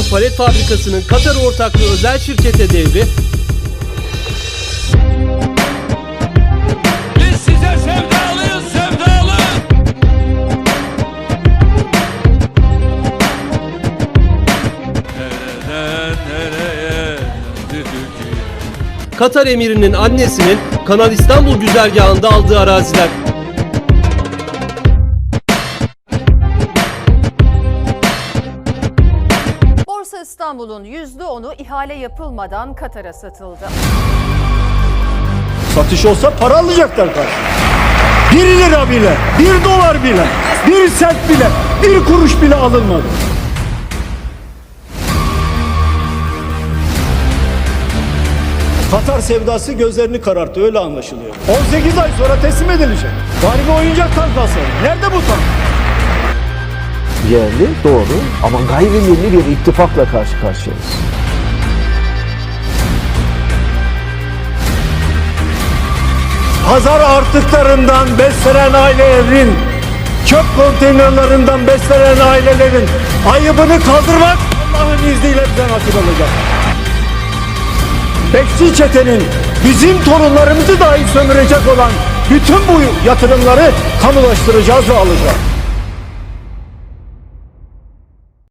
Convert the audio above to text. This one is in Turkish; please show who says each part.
Speaker 1: Tank Palet Fabrikası'nın Katar ortaklığı özel şirkete devri,
Speaker 2: Biz size sevdalıyız sevdalı. Nereden nereye geldi Türkiye?
Speaker 1: Katar emirinin annesinin Kanal İstanbul güzergahında aldığı araziler.
Speaker 3: İstanbul'un %10'u ihale yapılmadan Katar'a satıldı.
Speaker 4: Satış olsa para alacaklar karşı. Bir lira bile, bir dolar bile, bir sent bile, bir kuruş bile alınmadı. Katar sevdası gözlerini kararttı öyle anlaşılıyor. 18 ay sonra teslim edilecek. Var bir oyuncak tankası. Nerede bu tank?
Speaker 5: Yerli doğru ama gayrimilli bir ittifakla karşı karşıyayız.
Speaker 4: Pazar artıklarından beslenen ailelerin, çöp konteynerlerinden beslenen ailelerin ayıbını kaldırmak Allah'ın izniyle bize nasip olacak. Bekçi çetenin bizim torunlarımızı dahi sömürecek olan bütün bu yatırımları kamulaştıracağız ve alacağız.